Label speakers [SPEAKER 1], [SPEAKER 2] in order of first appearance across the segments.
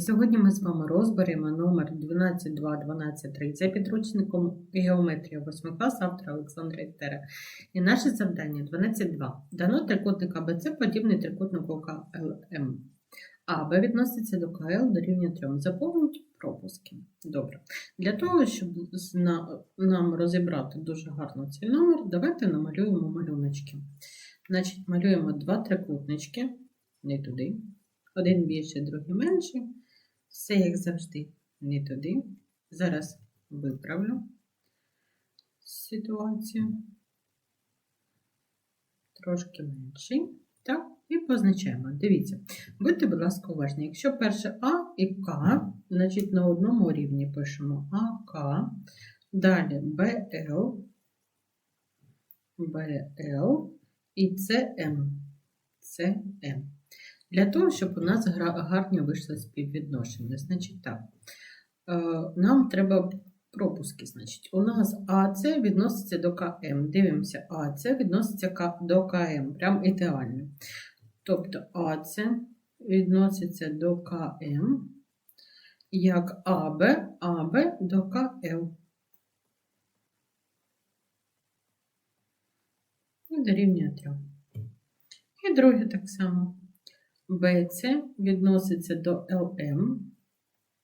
[SPEAKER 1] сьогодні ми з вами розберемо номер 12212.3 за підручником Геометрія 8 клас автора Олександра Іттера. І наше завдання 12.2. Дано трикутник АБЦ подібний трикутнику КЛМ. АБ відноситься до КЛ до рівня 3. Заповніть пропуски. Добре. Для того, щоб нам розібрати дуже гарно цей номер, давайте намалюємо малюночки. Значить, малюємо два трикутнички, не туди. Один більший, другий менший. Все як завжди, не туди. Зараз виправлю ситуацію. Трошки менший. Так, і позначаємо. Дивіться, будьте, будь ласка, уважні. Якщо перше А і К, значить на одному рівні пишемо АК, далі БЛ, БЛ і ЦМ. ЦМ. Для того, щоб у нас гарні вийшли співвідношення. Значить так, е, нам треба пропуски. Значить, у нас АЦ відноситься до КМ. Дивимося, АЦ відноситься до КМ. Прям ідеально. Тобто АЦ відноситься до КМ, як АБ, АБ до КЛ. І дорівнює 3. І друге так само. БЦ відноситься до ЛМ.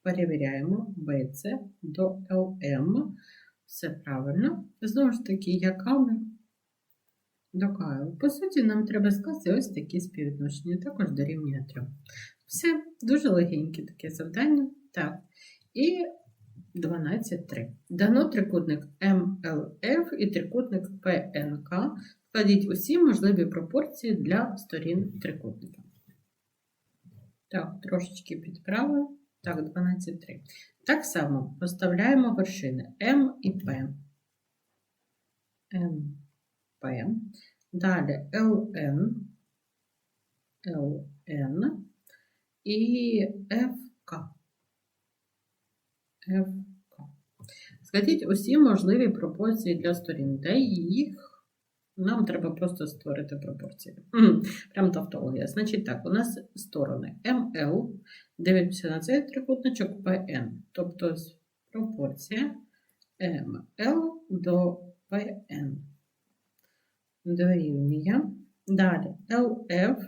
[SPEAKER 1] Перевіряємо БЦ до ЛМ. Все правильно. Знову ж таки, як АБ до КЛ. По суті, нам треба скласти ось такі співвідношення, також дорівнює 3. Все, дуже легеньке таке завдання. Так. І 12.3. Дано трикутник МЛФ і трикутник ПНК. Складіть усі можливі пропорції для сторін трикутника. Так, трошечки підправив. Так, 12,3. Так само поставляємо вершини М і П. М, П. Далі ЛН, ЛН і ФК. ФК. Складіть усі можливі пропорції для сторін, де їх нам треба просто створити пропорції. Прям тавтологія. Значить так, у нас сторони МЛ дивимося на цей трикутничок ПН. Тобто пропорція МЛ до ПН. Дорівнює. Далі ЛФ,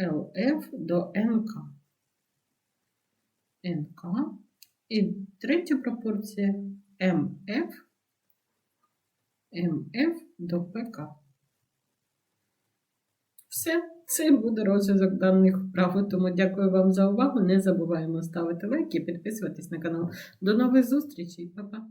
[SPEAKER 1] ЛФ до НК. НК. І третя пропорція МФ МФ до ПК. Все, це буде розв'язок даних вправ. Тому дякую вам за увагу. Не забуваємо ставити лайки і підписуватись на канал. До нових зустрічей, Па-па!